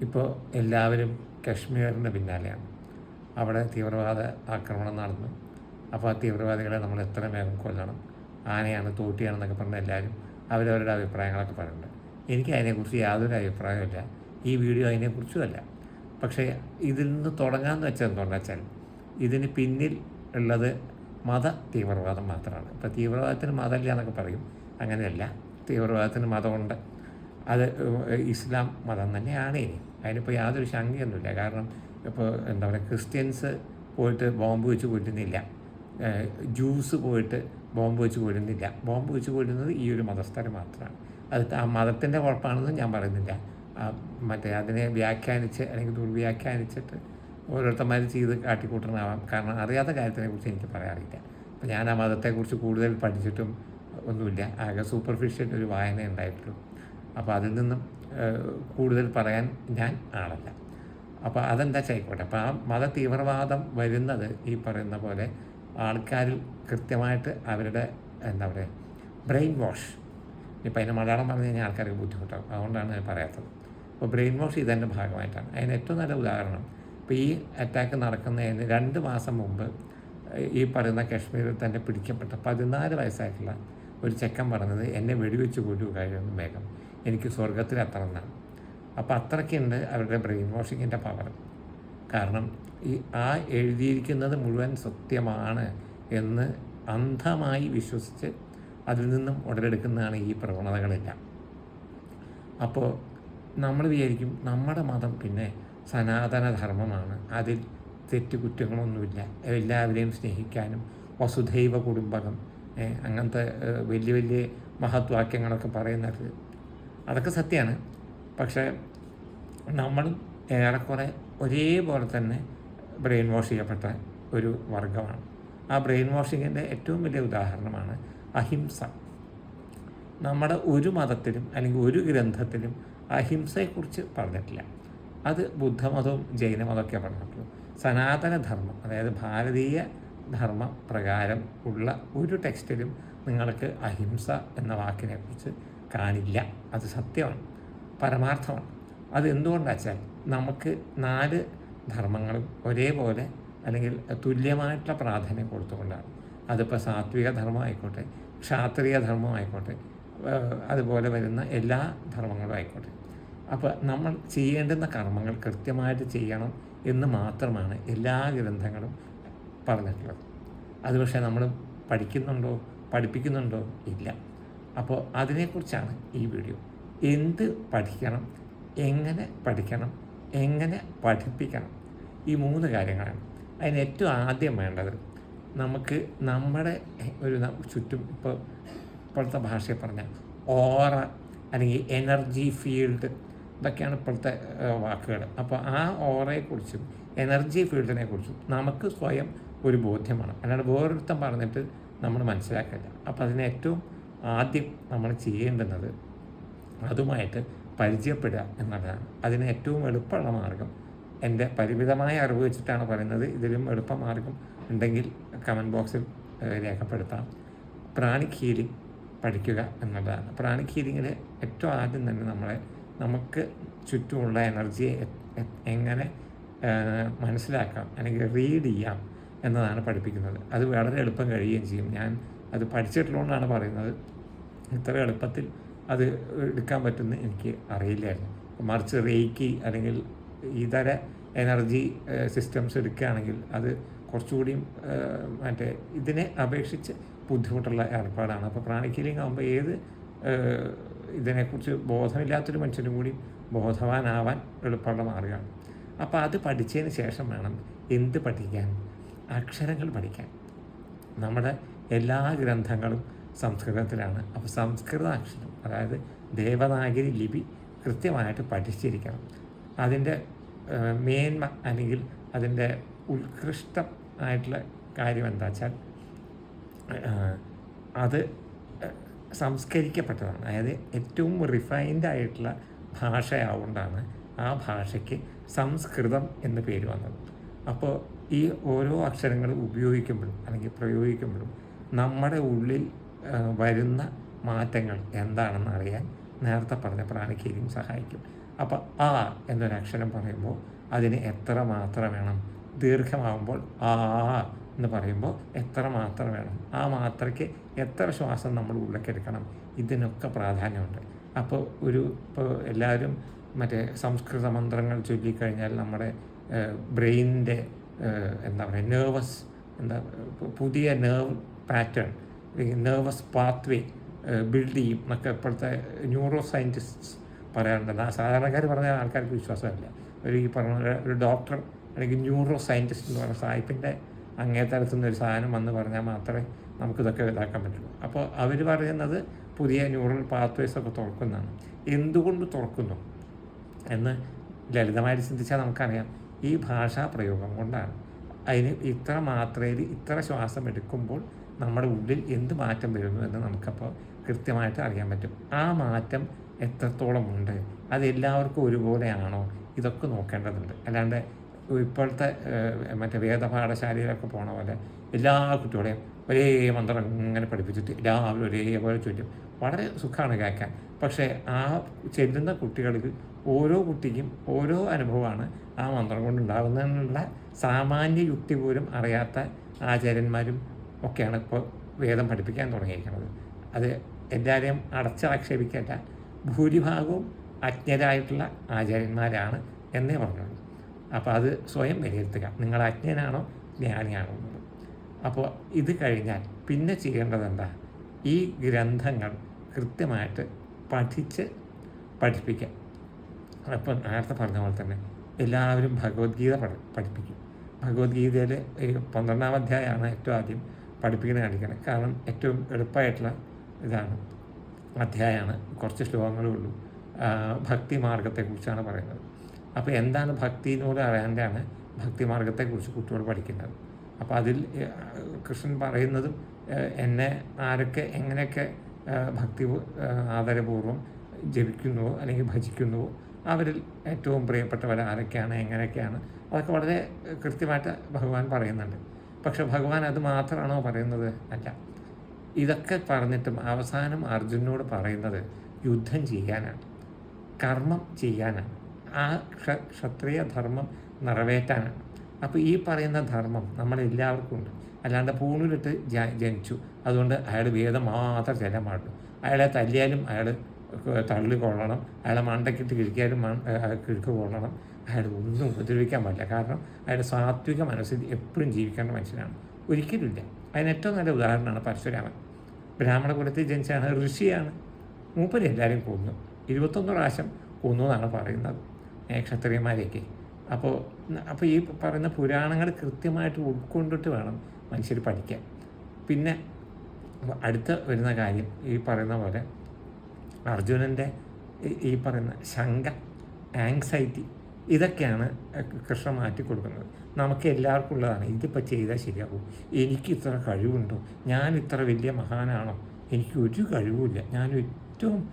ഇപ്പോൾ എല്ലാവരും കശ്മീരിന്റെ പിന്നാലെയാണ്. അവിടെ തീവ്രവാദ ആക്രമണം നടന്നു. അപ്പോൾ ആ തീവ്രവാദികളെ നമ്മൾ എത്ര വേഗം കൊല്ലണം? ആനയാണ് തോട്ടിയാണെന്നൊക്കെ പറഞ്ഞ എല്ലാവരും അവരവരുടെ അഭിപ്രായങ്ങളൊക്കെ പറയുന്നുണ്ട്. എനിക്ക് അതിനെക്കുറിച്ച് യാതൊരു അഭിപ്രായമില്ല ഈ വീഡിയോ അതിനെക്കുറിച്ചുമല്ല പക്ഷേ ഇതിൽ നിന്ന് തുടങ്ങാമെന്ന് വെച്ചാൽ എന്തുകൊണ്ടാ വെച്ചാൽ ഇതിന് പിന്നിൽ ഉള്ളത് മത തീവ്രവാദം മാത്രമാണ്. ഇപ്പോൾ തീവ്രവാദത്തിന് മതമില്ല എന്നൊക്കെ പറയും. അങ്ങനെയല്ല. തീവ്രവാദത്തിന് മതമുണ്ട്. അത് ഇസ്ലാം മതം തന്നെയാണ് ഇനി. അതിനിപ്പോൾ യാതൊരു ശങ്കയൊന്നുമില്ല. കാരണം ഇപ്പോൾ എന്താ പറയുക ക്രിസ്ത്യൻസ് പോയിട്ട് ബോംബ് വെച്ച് ജൂസ് ജ്യൂസ് പോയിട്ട് ബോംബ് വെച്ച് കൊല്ലുന്നില്ല ബോംബ് വെച്ച് കൊല്ലുന്നത് ഈ ഒരു മതസ്ഥർ മാത്രമാണ്. അത് ആ മതത്തിന്റെ കുഴപ്പമാണെന്ന് ഞാൻ പറയുന്നില്ല. മറ്റേ അതിനെ വ്യാഖ്യാനിച്ച് അല്ലെങ്കിൽ ദുർവ്യാഖ്യാനിച്ചിട്ട് ഓരോരുത്തന്മാർ ചെയ്ത് കാട്ടിക്കൂട്ടണമാവാം കാരണം അറിയാത്ത കാര്യത്തിനെക്കുറിച്ച് എനിക്ക് പറയാറില്ല. അപ്പോൾ ഞാൻ ആ മതത്തെക്കുറിച്ച് കൂടുതൽ പഠിച്ചിട്ടും ഒന്നുമില്ല. ആകെ സൂപ്പർഫിഷ്യൽ ഒരു വായന ഉണ്ടായിട്ടുള്ളൂ. അപ്പോൾ അതിൽ നിന്നും കൂടുതൽ പറയാൻ ഞാൻ ആളല്ല. അപ്പോൾ അതെന്താ ചായിക്കോട്ടെ അപ്പോൾ ആ മത തീവ്രവാദം വരുന്നത് ഈ പറയുന്ന പോലെ ആൾക്കാരിൽ കൃത്യമായിട്ട് അവരുടെ എന്താ പറയുക ബ്രെയിൻ വാഷ്. ഇപ്പം അതിന് മലയാളം പറഞ്ഞു കഴിഞ്ഞാൽ ആൾക്കാർക്ക് ബുദ്ധിമുട്ടാകും അതുകൊണ്ടാണ് ഞാൻ പറയാത്തത്. അപ്പോൾ ബ്രെയിൻ വാഷ് ഇതിന്റെ ഭാഗമായിട്ടാണ്. അതിന് ഏറ്റവും നല്ല ഉദാഹരണം ഇപ്പോൾ ഈ അറ്റാക്ക് നടക്കുന്നതിന് രണ്ട് മാസം മുമ്പ് ഈ പറയുന്ന കാശ്മീരിൽ തന്നെ പിടിക്കപ്പെട്ട പതിനാല് വയസ്സായിട്ടുള്ള ഒരു ചെക്കൻ പറഞ്ഞത് എന്നെ വെടിവെച്ച് കൊല്ലുക കഴിയുന്നു വേഗം. എനിക്ക് സ്വർഗത്തിലെത്തണം എന്നാണ് അപ്പോൾ അത്രയ്ക്കുണ്ട് അവരുടെ ബ്രെയിൻ വാഷിങ്ങിന്റെ പവർ. കാരണം ഈ ആ എഴുതിയിരിക്കുന്നത് മുഴുവൻ സത്യമാണ് എന്ന് അന്ധമായി വിശ്വസിച്ച് അതിൽ നിന്നും ഉടലെടുക്കുന്നതാണ് ഈ പ്രവണതകളെല്ലാം. അപ്പോൾ നമ്മൾ വിചാരിക്കും നമ്മുടെ മതം പിന്നെ സനാതനധർമ്മമാണ്. അതിൽ തെറ്റുകുറ്റങ്ങളൊന്നുമില്ല. എല്ലാവരെയും സ്നേഹിക്കാനും വസുധൈവ കുടുംബകം അങ്ങനത്തെ വലിയ വലിയ മഹത്വാക്യങ്ങളൊക്കെ പറയുന്നത് അതൊക്കെ സത്യമാണ് പക്ഷേ നമ്മൾ ഏറെക്കുറെ ഒരേപോലെ തന്നെ ബ്രെയിൻ വാഷ് ചെയ്യപ്പെട്ട ഒരു വർഗമാണ് ആ ബ്രെയിൻ വാഷിങ്ങിന്റെ ഏറ്റവും വലിയ ഉദാഹരണമാണ് അഹിംസ. നമ്മുടെ ഒരു മതത്തിലും അല്ലെങ്കിൽ ഒരു ഗ്രന്ഥത്തിലും അഹിംസയെക്കുറിച്ച് പറഞ്ഞിട്ടില്ല. അത് ബുദ്ധമതവും ജൈനമതമൊക്കെ പറഞ്ഞിട്ടുള്ളൂ സനാതനധർമ്മം അതായത് ഭാരതീയ ധർമ്മ പ്രകാരം ഉള്ള ഒരു ടെക്സ്റ്റിലും നിങ്ങൾക്ക് അഹിംസ എന്ന വാക്കിനെക്കുറിച്ച് കാണില്ല. അത് സത്യമാണ്. പരമാർത്ഥമാണ്. അത് എന്തുകൊണ്ടാ വെച്ചാൽ നമുക്ക് നാല് ധർമ്മങ്ങളും ഒരേപോലെ അല്ലെങ്കിൽ തുല്യമായിട്ടുള്ള പ്രാധാന്യം കൊടുത്തുകൊണ്ടാണ്. അതിപ്പോൾ സാത്വിക ധർമ്മം ആയിക്കോട്ടെ ക്ഷാത്രിയ ധർമ്മം ആയിക്കോട്ടെ അതുപോലെ വരുന്ന എല്ലാ ധർമ്മങ്ങളും ആയിക്കോട്ടെ. അപ്പോൾ നമ്മൾ ചെയ്യേണ്ടുന്ന കർമ്മങ്ങൾ കൃത്യമായിട്ട് ചെയ്യണം എന്ന് മാത്രമാണ് എല്ലാ ഗ്രന്ഥങ്ങളും പറഞ്ഞിട്ടുള്ളത്. അത് പക്ഷേ നമ്മൾ പഠിക്കുന്നുണ്ടോ പഠിപ്പിക്കുന്നുണ്ടോ? ഇല്ല. അപ്പോൾ അതിനെക്കുറിച്ചാണ് ഈ വീഡിയോ. എന്ത് പഠിക്കണം എങ്ങനെ പഠിക്കണം എങ്ങനെ പഠിപ്പിക്കണം? ഈ മൂന്ന് കാര്യങ്ങളാണ്. അതിന് ഏറ്റവും ആദ്യം വേണ്ടത് നമുക്ക് നമ്മുടെ ഒരു ചുറ്റും ഇപ്പോൾ ഇപ്പോഴത്തെ ഭാഷയിൽ പറഞ്ഞ ഓറ അല്ലെങ്കിൽ എനർജി ഫീൽഡ് ഇതൊക്കെയാണ് ഇപ്പോഴത്തെ വാക്കുകൾ. അപ്പോൾ ആ ഓറയെക്കുറിച്ചും എനർജി ഫീൽഡിനെ കുറിച്ചും നമുക്ക് സ്വയം ഒരു ബോധ്യമാണ്. അല്ലാണ്ട് വേറൊരുത്തം പറഞ്ഞിട്ട് നമ്മൾ മനസ്സിലാക്കില്ല അപ്പോൾ അതിന് ഏറ്റവും ആദ്യം നമ്മൾ ചെയ്യേണ്ടുന്നത് അതുമായിട്ട് പരിചയപ്പെടുക എന്നുള്ളതാണ് അതിന് ഏറ്റവും എളുപ്പമുള്ള മാർഗം എന്റെ പരിമിതമായ അറിവ് വെച്ചിട്ടാണ് പറയുന്നത്. ഇതിലും എളുപ്പ മാർഗം ഉണ്ടെങ്കിൽ കമന്റ് ബോക്സിൽ രേഖപ്പെടുത്താം. പ്രാണിക് ഹീലിംഗ് പഠിക്കുക എന്നുള്ളതാണ് പ്രാണിക് ഹീലിങ്ങിൽ ഏറ്റവും ആദ്യം തന്നെ നമ്മളെ നമുക്ക് ചുറ്റുമുള്ള എനർജിയെ എങ്ങനെ മനസ്സിലാക്കാം അല്ലെങ്കിൽ റീഡ് ചെയ്യാം എന്നതാണ് പഠിപ്പിക്കുന്നത്. അത് വളരെ എളുപ്പം കഴിയുകയും ചെയ്യും. ഞാൻ അത് പഠിച്ചിട്ടുള്ളതുകൊണ്ടാണ് പറയുന്നത്. ഇത്ര എളുപ്പത്തിൽ അത് എടുക്കാൻ പറ്റുമെന്ന് എനിക്ക് അറിയില്ലായിരുന്നു. മറിച്ച് റേക്കി അല്ലെങ്കിൽ ഇതര എനർജി സിസ്റ്റംസ് എടുക്കുകയാണെങ്കിൽ അത് കുറച്ചുകൂടിയും മറ്റേ ഇതിനെ അപേക്ഷിച്ച് ബുദ്ധിമുട്ടുള്ള ഏർപ്പാടാണ്. അപ്പോൾ പ്രാണിക് ഹീലിംഗ് ആകുമ്പോൾ ഏത് ഇതിനെക്കുറിച്ച് ബോധമില്ലാത്തൊരു മനുഷ്യനും കൂടി ബോധവാനാവാൻ എളുപ്പമുള്ള മാർഗമാണ് അപ്പോൾ അത് പഠിച്ചതിന് ശേഷം വേണം എന്ത് പഠിക്കാൻ? അക്ഷരങ്ങൾ പഠിക്കാൻ. നമ്മുടെ എല്ലാ ഗ്രന്ഥങ്ങളും സംസ്കൃതത്തിലാണ്. അപ്പോൾ സംസ്കൃത അക്ഷരം അതായത് ദേവനാഗരി ലിപി കൃത്യമായിട്ട് പഠിച്ചിരിക്കണം. അതിന്റെ മേന്മ അല്ലെങ്കിൽ അതിന്റെ ഉത്കൃഷ്ടം ആയിട്ടുള്ള കാര്യം എന്താ വെച്ചാൽ അത് സംസ്കരിക്കപ്പെട്ടതാണ്. അതായത് ഏറ്റവും റിഫൈൻഡ് ആയിട്ടുള്ള ഭാഷയാവുകൊണ്ടാണ് ആ ഭാഷയ്ക്ക് സംസ്കൃതം എന്ന് പേര് വന്നത്. അപ്പോൾ ഈ ഓരോ അക്ഷരങ്ങൾ ഉപയോഗിക്കുമ്പോഴും അല്ലെങ്കിൽ പ്രയോഗിക്കുമ്പോഴും നമ്മുടെ ഉള്ളിൽ വരുന്ന മാറ്റങ്ങൾ എന്താണെന്ന് അറിയാൻ നേരത്തെ പറഞ്ഞ പ്രാണിക്കേരിയും സഹായിക്കും. അപ്പോൾ ആ എന്നൊരു അക്ഷരം പറയുമ്പോൾ അതിന് എത്ര മാത്രം വേണം? ദീർഘമാകുമ്പോൾ ആ എന്ന് പറയുമ്പോൾ എത്ര മാത്രം വേണം? ആ മാത്രയ്ക്ക് എത്ര ശ്വാസം നമ്മൾ ഉള്ളിലേക്കെടുക്കണം ഇതിനൊക്കെ പ്രാധാന്യമുണ്ട്. അപ്പോൾ ഒരു ഇപ്പോൾ എല്ലാവരും മറ്റേ സംസ്കൃത മന്ത്രങ്ങൾ ചൊല്ലിക്കഴിഞ്ഞാൽ നമ്മുടെ ബ്രെയിനിന്റെ എന്താ പറയുക നെർവസ് എന്താ പുതിയ nerve pattern nervous pathway build ചെയ്യും എന്നൊക്കെ ഇപ്പോഴത്തെ ന്യൂറോ സയന്റിസ്റ്റ്സ് പറയാറുണ്ട് സാധാരണക്കാർ പറഞ്ഞ ആൾക്കാർക്ക് വിശ്വാസമില്ല. ഒരു ഈ പറഞ്ഞ ഒരു ഡോക്ടർ അല്ലെങ്കിൽ ന്യൂറോ സയന്റിസ്റ്റ് എന്ന് പറഞ്ഞ സായിപ്പിന്റെ അങ്ങേ തരത്തുനിന്ന് ഒരു സാധനം വന്ന് പറഞ്ഞാൽ മാത്രമേ നമുക്കിതൊക്കെ ഇതാക്കാൻ പറ്റുള്ളൂ. അപ്പോൾ അവർ പറയുന്നത് പുതിയ ന്യൂറൽ പാത്വേസ് ഒക്കെ തുറക്കുന്നതാണ്. എന്തുകൊണ്ട് തുറക്കുന്നു? എന്ന് ലളിതമായിട്ട് ചിന്തിച്ചാൽ നമുക്കറിയാം. ഈ ഭാഷാ പ്രയോഗം കൊണ്ടാണ്. അതിന് ഇത്ര മാത്രയിൽ ഇത്ര ശ്വാസം എടുക്കുമ്പോൾ നമ്മുടെ ഉള്ളിൽ എന്ത് മാറ്റം വരുന്നു എന്ന് നമുക്കപ്പോൾ കൃത്യമായിട്ട് അറിയാൻ പറ്റും. ആ മാറ്റം എത്രത്തോളം ഉണ്ട്? അത് എല്ലാവർക്കും ഒരുപോലെയാണോ? ഇതൊക്കെ നോക്കേണ്ടതുണ്ട്. അല്ലാണ്ട് ഇപ്പോഴത്തെ മറ്റേ വേദപാഠശാലയിലൊക്കെ പോണ പോലെ എല്ലാ കുട്ടികളെയും ഒരേ മന്ത്രം ഇങ്ങനെ പഠിപ്പിച്ചിട്ട് എല്ലാവരും ഒരേപോലെ ചൊല്ലും. വളരെ സുഖമാണ് കേൾക്കാൻ. പക്ഷേ ആ ചെല്ലുന്ന കുട്ടികൾക്ക് ഓരോ കുട്ടിക്കും ഓരോ അനുഭവമാണ് ആ മന്ത്രം കൊണ്ടുണ്ടാകുന്നതിനുള്ള സാമാന്യ യുക്തി പോലും അറിയാത്ത ആചാര്യന്മാരും ഒക്കെയാണ് ഇപ്പോൾ വേദം പഠിപ്പിക്കാൻ തുടങ്ങിയിരിക്കുന്നത്. അത് എല്ലാവരെയും അടച്ചാക്ഷേപിക്കേണ്ട ഭൂരിഭാഗവും അജ്ഞരായിട്ടുള്ള ആചാര്യന്മാരാണ് എന്നേ പറഞ്ഞുള്ളൂ. അപ്പോൾ അത് സ്വയം വിലയിരുത്തുക. നിങ്ങൾ അജ്ഞനാണോ ജ്ഞാനിയാണോ അപ്പോൾ ഇത് കഴിഞ്ഞാൽ പിന്നെ ചെയ്യേണ്ടത് എന്താ? ഈ ഗ്രന്ഥങ്ങൾ കൃത്യമായിട്ട് പഠിച്ച് പഠിപ്പിക്കാം അപ്പം നേരത്തെ പറഞ്ഞ പോലെ തന്നെ എല്ലാവരും ഭഗവത്ഗീത പഠി പഠിപ്പിക്കും. ഭഗവത്ഗീതയിൽ പന്ത്രണ്ടാം അധ്യായമാണ് ഏറ്റവും ആദ്യം പഠിപ്പിക്കുന്നത് കാണിക്കണം. കാരണം ഏറ്റവും എളുപ്പമായിട്ടുള്ള ഇതാണ് അധ്യായമാണ്. കുറച്ച് ശ്ലോകങ്ങളേ ഉള്ളൂ. ഭക്തി മാർഗത്തെക്കുറിച്ചാണ് പറയുന്നത്. അപ്പോൾ എന്താണ് ഭക്തി എന്നോട് അറിയാണ്ടാണ് ഭക്തി മാർഗത്തെക്കുറിച്ച് കുട്ടികൾ പഠിക്കുന്നത്. അപ്പോൾ അതിൽ കൃഷ്ണൻ പറയുന്നതും എന്നെ ആരൊക്കെ എങ്ങനെയൊക്കെ ഭക്തി ആദരപൂർവം ജപിക്കുന്നുവോ അല്ലെങ്കിൽ ഭജിക്കുന്നുവോ അവരിൽ ഏറ്റവും പ്രിയപ്പെട്ടവർ ആരൊക്കെയാണ് എങ്ങനെയൊക്കെയാണ് അതൊക്കെ വളരെ കൃത്യമായിട്ട് ഭഗവാൻ പറയുന്നുണ്ട്. പക്ഷെ ഭഗവാൻ അത് മാത്രമാണോ പറയുന്നത്? അല്ല. ഇതൊക്കെ പറഞ്ഞിട്ടും അവസാനം അർജുനോട് പറയുന്നത് യുദ്ധം ചെയ്യാനാണ്. കർമ്മം ചെയ്യാനാണ്. ആ ക്ഷത്രിയ ധർമ്മം നിറവേറ്റാനാണ്. അപ്പോൾ ഈ പറയുന്ന ധർമ്മം നമ്മളെല്ലാവർക്കും ഉണ്ട്. അല്ലാണ്ട് പൂണിലിട്ട് ജനിച്ചു. അതുകൊണ്ട് അയാൾ വേദം മാത്രം ചെല്ലാൻ അയാളെ തല്ലിയാലും അയാൾ തള്ളി കൊള്ളണം അയാളെ മണ്ടക്കിട്ട് കിഴിക്കാനും കിഴക്ക് കൊള്ളണം. അയാൾ ഒന്നും ഉപദ്രവിക്കാൻ പാടില്ല. കാരണം അയാളുടെ സാത്വിക മനസ്സിൽ എപ്പോഴും ജീവിക്കേണ്ട മനുഷ്യനാണ്. ഒരിക്കലുമില്ല. അതിന് ഏറ്റവും നല്ല ഉദാഹരണമാണ് പരശുരാമൻ. ബ്രാഹ്മണ കുലത്തിൽ ജനിച്ചാണ്. ഋഷിയാണ്. മൂപ്പര് എല്ലാവരും കൊന്നു. ഇരുപത്തൊന്ന് പ്രാവശ്യം കൊന്നു എന്നാണ് പറയുന്നത്. ക്ഷത്രിയന്മാരെയൊക്കെ അപ്പോൾ അപ്പോൾ ഈ പറയുന്ന പുരാണങ്ങൾ കൃത്യമായിട്ട് ഉൾക്കൊണ്ടിട്ട് വേണം മനുഷ്യർ പഠിക്കാൻ. പിന്നെ അടുത്ത വരുന്ന കാര്യം ഈ പറയുന്ന പോലെ അർജുനന്റെ ഈ പറയുന്ന ശങ്ക ആങ്സൈറ്റി ഇതൊക്കെയാണ് കൃഷ്ണ മാറ്റി കൊടുക്കുന്നത്. നമുക്ക് എല്ലാവർക്കും ഉള്ളതാണ് ഇതിപ്പോൾ ചെയ്താൽ ശരിയാകും എനിക്ക് ഇത്ര കഴിവുണ്ടോ? ഞാൻ ഇത്ര വലിയ മഹാനാണോ? എനിക്ക് ഒരു കഴിവുമില്ല. ഞാൻ ഏറ്റവും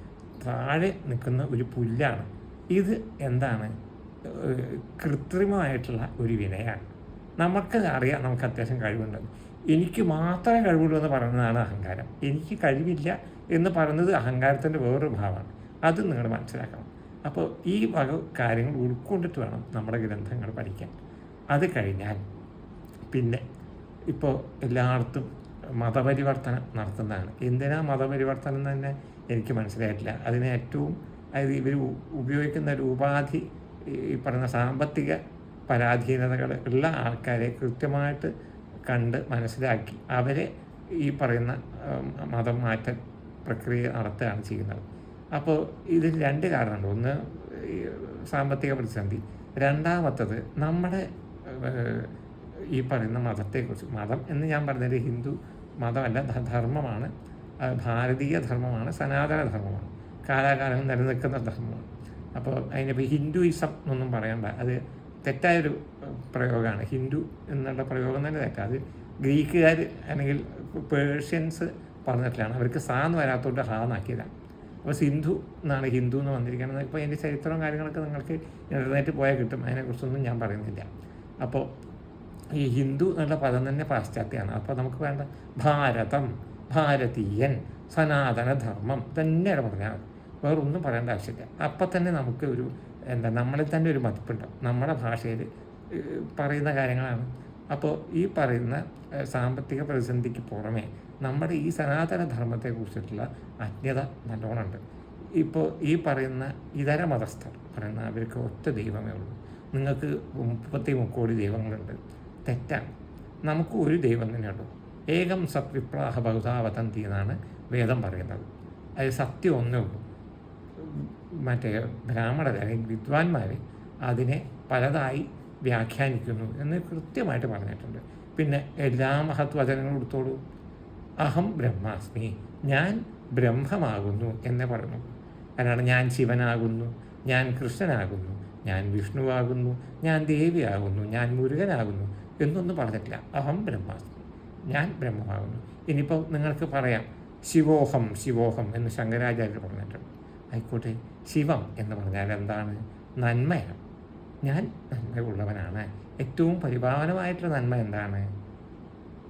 താഴെ നിൽക്കുന്ന ഒരു പുല്ലാണ്. ഇത് എന്താണ്? കൃത്രിമമായിട്ടുള്ള ഒരു വിനയാണ്. നമുക്ക് അറിയാം നമുക്ക് അത്യാവശ്യം കഴിവുണ്ടെന്ന് എനിക്ക് മാത്രമേ കഴിവുള്ളൂ എന്ന് പറയുന്നതാണ് അഹങ്കാരം. എനിക്ക് കഴിവില്ല എന്ന് പറയുന്നത് അഹങ്കാരത്തിന്റെ വേറൊരു ഭാവമാണ്. അത് നിങ്ങൾ മനസ്സിലാക്കണം. അപ്പോൾ ഈ വക കാര്യങ്ങൾ ഉൾക്കൊണ്ടിട്ട് വേണം നമ്മുടെ ഗ്രന്ഥങ്ങൾ പഠിക്കാൻ. അത് കഴിഞ്ഞാൽ പിന്നെ ഇപ്പോൾ എല്ലായിടത്തും മതപരിവർത്തനം നടത്തുന്നതാണ്. എന്തിനാ മതപരിവർത്തനം തന്നെ എനിക്ക് മനസ്സിലായിട്ടില്ല. അതിന് ഏറ്റവും അതായത് ഇവർ ഉപയോഗിക്കുന്ന ഒരു ഉപാധി ഈ പറയുന്ന സാമ്പത്തിക പരാധീനതകൾ ഉള്ള ആൾക്കാരെ കൃത്യമായിട്ട് കണ്ട് മനസ്സിലാക്കി അവരെ ഈ പറയുന്ന മതം മാറ്റ പ്രക്രിയ നടത്തുകയാണ് ചെയ്യുന്നത്. അപ്പോൾ ഇതിൽ രണ്ട് കാരണമുണ്ട്. ഒന്ന് സാമ്പത്തിക പ്രതിസന്ധി. രണ്ടാമത്തത് നമ്മുടെ ഈ പറയുന്ന മതത്തെക്കുറിച്ച്. മതം എന്ന് ഞാൻ പറഞ്ഞത് ഹിന്ദു മതമല്ല ധർമ്മമാണ്. ഭാരതീയ ധർമ്മമാണ് സനാതന ധർമ്മമാണ്. കാലാകാലം നിലനിൽക്കുന്ന ധർമ്മമാണ്. അപ്പോൾ അതിനിപ്പോൾ ഹിന്ദുയിസം എന്നൊന്നും പറയണ്ട. അത് തെറ്റായൊരു പ്രയോഗമാണ്. ഹിന്ദു എന്നുള്ള പ്രയോഗം തന്നെ തെറ്റാ. അത് ഗ്രീക്കുകാർ അല്ലെങ്കിൽ പേർഷ്യൻസ് പറഞ്ഞിട്ടില്ലാണ് അവർക്ക് സാന്ന് വരാത്തോണ്ട് ഹാ എന്നാക്കിയതാണ്. അപ്പോൾ സിന്ധു എന്നാണ് ഹിന്ദു എന്ന് വന്നിരിക്കുന്നത്. ഇപ്പോൾ അതിന്റെ ചരിത്രവും കാര്യങ്ങളൊക്കെ നിങ്ങൾക്ക് ഇന്റർനെറ്റ് പോയാൽ കിട്ടും. അതിനെക്കുറിച്ചൊന്നും ഞാൻ പറയുന്നില്ല. അപ്പോൾ ഈ ഹിന്ദു എന്നുള്ള പദം തന്നെ പാശ്ചാത്യമാണ്. അപ്പോൾ നമുക്ക് വേണ്ട ഭാരതം ഭാരതീയൻ സനാതനധർമ്മം തന്നെയാണ് പറഞ്ഞാൽ വേറൊന്നും പറയേണ്ട ആവശ്യമില്ല. അപ്പം തന്നെ നമുക്ക് ഒരു എന്താ നമ്മളിൽ തന്നെ ഒരു മതിപ്പുണ്ടാവും. നമ്മുടെ ഭാഷയിൽ പറയുന്ന കാര്യങ്ങളാണ്. അപ്പോൾ ഈ പറയുന്ന സാമ്പത്തിക പ്രതിസന്ധിക്ക് പുറമെ നമ്മുടെ ഈ സനാതന ധർമ്മത്തെക്കുറിച്ചിട്ടുള്ള അജ്ഞത നല്ലോണമുണ്ട്. ഇപ്പോൾ ഈ പറയുന്ന ഇതര മതസ്ഥർ പറയുന്ന അവർക്ക് ഒറ്റ ദൈവമേ ഉള്ളൂ. നിങ്ങൾക്ക് മുപ്പത്തി മുക്കോടി ദൈവങ്ങളുണ്ട്. തെറ്റാണ്. നമുക്ക് ഒരു ദൈവം തന്നെയുള്ളൂ ഏകം സത്വിപ്രാഹ ബഹുതാവതന്തി എന്നാണ് വേദം പറയുന്നത്. അത് സത്യം ഒന്നേ ഉള്ളൂ. മറ്റേ ബ്രാഹ്മണർ അല്ലെങ്കിൽ വിദ്വാൻമാർ അതിനെ പലതായി വ്യാഖ്യാനിക്കുന്നു എന്ന് കൃത്യമായിട്ട് പറഞ്ഞിട്ടുണ്ട്. പിന്നെ എല്ലാ മഹത്വചനങ്ങളും എടുത്തോളൂ. അഹം ബ്രഹ്മാസ്മി. ഞാൻ ബ്രഹ്മമാകുന്നു എന്ന് പറഞ്ഞു അതാണ് ഞാൻ ശിവനാകുന്നു ഞാൻ കൃഷ്ണനാകുന്നു ഞാൻ വിഷ്ണുവാകുന്നു ഞാൻ ദേവിയാകുന്നു ഞാൻ മുരുകനാകുന്നു എന്നൊന്നും പറഞ്ഞിട്ടില്ല. അഹം ബ്രഹ്മാസ്മി. ഞാൻ ബ്രഹ്മമാകുന്നു. ഇനിയിപ്പോൾ നിങ്ങൾക്ക് പറയാം ശിവോഹം ശിവോഹം എന്ന് ശങ്കരാചാര്യർ പറഞ്ഞിട്ടുണ്ട്. ആയിക്കോട്ടെ ശിവം എന്ന് പറഞ്ഞാൽ എന്താണ്? നന്മയാണ്. ഞാൻ നന്മയുള്ളവനാണ്. ഏറ്റവും പരിപാവനമായിട്ടുള്ള നന്മ എന്താണ്?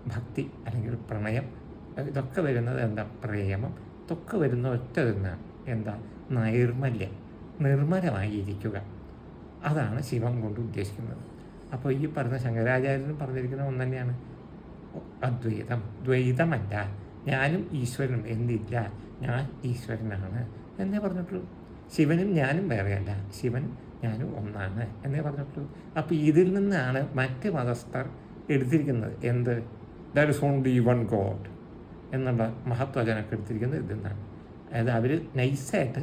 ഭക്തി അല്ലെങ്കിൽ പ്രണയം. ഇതൊക്കെ വരുന്നത് എന്താ? പ്രേമം. ഇതൊക്കെ വരുന്ന ഒറ്റ നിന്നാണ് എന്താ? നൈർമല്യം. നിർമ്മലമായിരിക്കുക. അതാണ് ശിവം കൊണ്ട് ഉദ്ദേശിക്കുന്നത്. അപ്പോൾ ഈ പറഞ്ഞ ശങ്കരാചാര്യനും പറഞ്ഞിരിക്കുന്ന ഒന്ന് തന്നെയാണ്. അദ്വൈതം. ദ്വൈതമല്ല. ഞാനും ഈശ്വരൻ എന്നില്ല ഞാൻ ഈശ്വരനാണ് എന്നേ പറഞ്ഞിട്ടുള്ളൂ. ശിവനും ഞാനും വേറെയല്ല. ശിവൻ ഞാനും ഒന്നാണ് എന്നേ പറഞ്ഞിട്ടുള്ളൂ. അപ്പോൾ ഇതിൽ നിന്നാണ് മറ്റ് മതസ്ഥർ എടുത്തിരിക്കുന്നത്. എന്ത്? That is only one god എന്നുള്ള മഹത്വചനമൊക്കെ എടുത്തിരിക്കുന്നത് ഇതിൽ നിന്നാണ് അതായത് അവർ നൈസായിട്ട്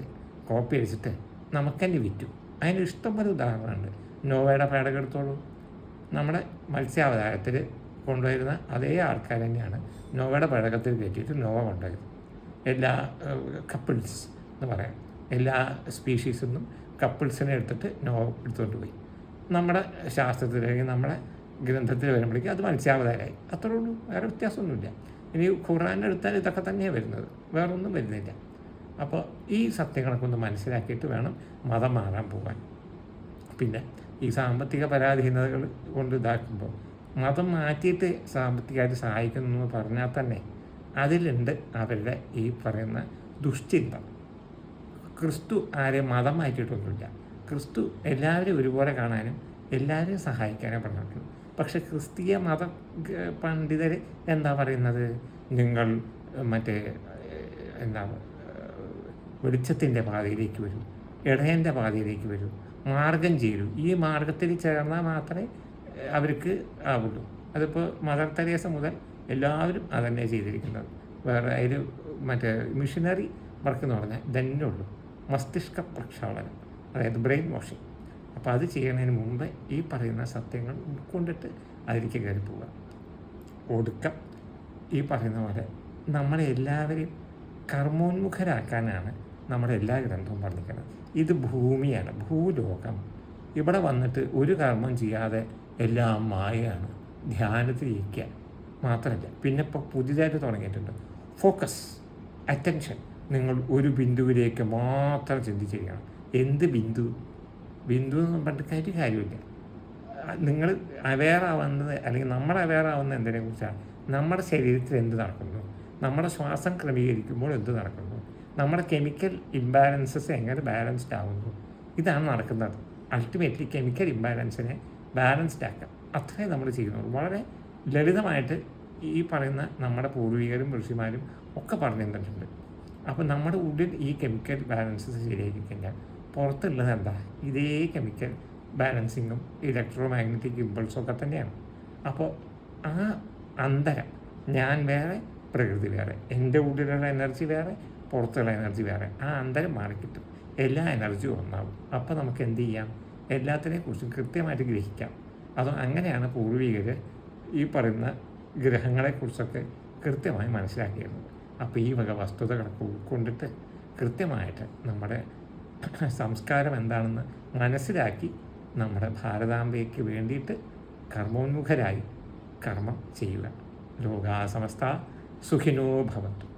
കോപ്പി അടിച്ചിട്ട് നമുക്കെന്നെ വിറ്റു. അതിന് ഇഷ്ടംപോലെ ഉദാഹരണമുണ്ട് നോവയുടെ പേടകം എടുത്തോളൂ. നമ്മുടെ മത്സ്യാവതാരത്തിൽ കൊണ്ടുവരുന്ന അതേ ആൾക്കാർ തന്നെയാണ് നോവയുടെ പേടകത്തിൽ കയറ്റിയിട്ട് നോവ കൊണ്ടുവരുന്നത്. എല്ലാ കപ്പിൾസ് എന്ന് പറയാം. എല്ലാ സ്പീഷീസിൽ നിന്നും കപ്പിൾസിനെ എടുത്തിട്ട് നോവ എടുത്തുകൊണ്ട് പോയി. നമ്മുടെ ശാസ്ത്രത്തിൽ അല്ലെങ്കിൽ നമ്മുടെ ഗ്രന്ഥത്തിൽ വരുമ്പോഴേക്കും അത് മത്സ്യാവതാരമായി അത്രേ ഉള്ളൂ. വേറെ വ്യത്യാസമൊന്നുമില്ല. ഇനി ഖുറാൻ എടുത്താൽ ഇതൊക്കെ തന്നെയാണ് വരുന്നത്. വേറൊന്നും വരുന്നില്ല. അപ്പോൾ ഈ സത്യങ്ങളൊക്കെ ഒന്ന് മനസ്സിലാക്കിയിട്ട് വേണം മതം മാറാൻ പോകാൻ പിന്നെ ഈ സാമ്പത്തിക പരാധീനതകൾ കൊണ്ട് ഇതാക്കുമ്പോൾ മതം മാറ്റിയിട്ട് സാമ്പത്തികമായിട്ട് സഹായിക്കുന്നു എന്ന് പറഞ്ഞാൽ തന്നെ അതിലുണ്ട് അവരുടെ ഈ പറയുന്ന ദുഷ്ചിന്ത ക്രിസ്തു ആരെയും മതം മാറ്റിയിട്ടൊന്നുമില്ല. ക്രിസ്തു എല്ലാവരെയും ഒരുപോലെ കാണാനും എല്ലാവരെയും സഹായിക്കാനും പറഞ്ഞിട്ടുള്ളൂ പക്ഷെ ക്രിസ്തീയ മത പണ്ഡിതർ എന്താ പറയുന്നത്? നിങ്ങൾ മറ്റേ എന്താ വെളിച്ചത്തിന്റെ പാതയിലേക്ക് വരും ഇടയന്റെ പാതയിലേക്ക് വരും മാർഗം ചേരൂ ഈ മാർഗത്തിൽ ചേർന്നാൽ മാത്രമേ അവർക്ക് ആവുള്ളൂ. അതിപ്പോൾ മദർ തെരേസ മുതൽ എല്ലാവരും അതന്നെ ചെയ്തിരിക്കുന്നത്. വേറെ അതിൽ മറ്റേ മിഷനറി വർക്ക് എന്ന് പറഞ്ഞാൽ ഇതന്നെ ഉള്ളൂ. മസ്തിഷ്ക പ്രക്ഷാളനം അതായത് ബ്രെയിൻ വാഷിംഗ് അപ്പോൾ അത് ചെയ്യുന്നതിന് മുമ്പ് ഈ പറയുന്ന സത്യങ്ങൾ ഉൾക്കൊണ്ടിട്ട് അതിലേക്ക് കയറി പോവുക. ഒടുക്കം ഈ പറയുന്ന പോലെ നമ്മളെ എല്ലാവരെയും കർമ്മോന്മുഖരാക്കാനാണ് നമ്മുടെ എല്ലാ ഗ്രന്ഥവും പറഞ്ഞിരിക്കുന്നത് ഇത് ഭൂമിയാണ് ഭൂലോകം. ഇവിടെ വന്നിട്ട് ഒരു കർമ്മം ചെയ്യാതെ എല്ലാം മായയാണ്. ധ്യാനത്തിലിരിക്കുക മാത്രമല്ല പിന്നെ ഇപ്പോൾ പുതിയതായിട്ട് തുടങ്ങിയിട്ടുണ്ട്. ഫോക്കസ് അറ്റൻഷൻ നിങ്ങൾ ഒരു ബിന്ദുവിലേക്ക് മാത്രം ചിന്തിച്ചിരിക്കണം എന്ത് ബിന്ദു? ബിന്ദു എന്ന് പറഞ്ഞിട്ട് കയറ്റി കാര്യമില്ല. നിങ്ങൾ അവെയർ ആവുന്നത് അല്ലെങ്കിൽ നമ്മൾ അവെയർ ആവുന്നത് എന്തിനെ കുറിച്ചാണ്? നമ്മുടെ ശരീരത്തിൽ എന്ത് നടക്കുന്നു? നമ്മുടെ ശ്വാസം ക്രമീകരിക്കുമ്പോൾ എന്ത് നടക്കുന്നു? നമ്മുടെ കെമിക്കൽ ഇംബാലൻസസ് എങ്ങനെ ബാലൻസ്ഡ് ആവുന്നു? ഇതാണ് നടക്കുന്നത്. അൾട്ടിമേറ്റ്ലി കെമിക്കൽ ഇംബാലൻസിനെ ബാലൻസ്ഡ് ആക്കുക. അത്രേ നമ്മൾ ചെയ്യുന്നുള്ളൂ. വളരെ ലളിതമായിട്ട് ഈ പറയുന്ന നമ്മുടെ പൂർവികരും ഋഷിമാരും ഒക്കെ പറഞ്ഞു തന്നിട്ടുണ്ട് അപ്പോൾ നമ്മുടെ ഉള്ളിൽ ഈ കെമിക്കൽ ബാലൻസസ് കഴിഞ്ഞാൽ പുറത്തുള്ളത് എന്താ? ഇതേ കെമിക്കൽ ബാലൻസിങ്ങും ഇലക്ട്രോ മാഗ്നറ്റിക് ഇമ്പൾസും ഒക്കെ തന്നെയാണ്. അപ്പോൾ ആ അന്തരം ഞാൻ വേറെ പ്രകൃതി വേറെ എന്റെ ഉള്ളിലുള്ള എനർജി വേറെ പുറത്തുള്ള എനർജി വേറെ ആ അന്തരം മാറിക്കിട്ടും. എല്ലാ എനർജിയും ഒന്നാവും. അപ്പോൾ നമുക്ക് എന്ത് ചെയ്യാം? എല്ലാത്തിനെ കുറിച്ചും കൃത്യമായിട്ട് ഗ്രഹിക്കാം. അത് അങ്ങനെയാണ് പൂർവികർ ഈ പറയുന്ന ഗ്രഹങ്ങളെക്കുറിച്ചൊക്കെ കൃത്യമായി മനസ്സിലാക്കിയിരുന്നത്. അപ്പോൾ ഈ വക വസ്തുതകളൊക്കെ ഉൾക്കൊണ്ടിട്ട് കൃത്യമായിട്ട് നമ്മുടെ സംസ്കാരം എന്താണെന്ന് മനസ്സിലാക്കി നമ്മുടെ ഭാരതാംബയ്ക്ക് വേണ്ടിയിട്ട് കർമ്മോന്മുഖരായി കർമ്മം ചെയ്യുക. ലോകാസമസ്ത സുഖിനോ ഭവന്തു.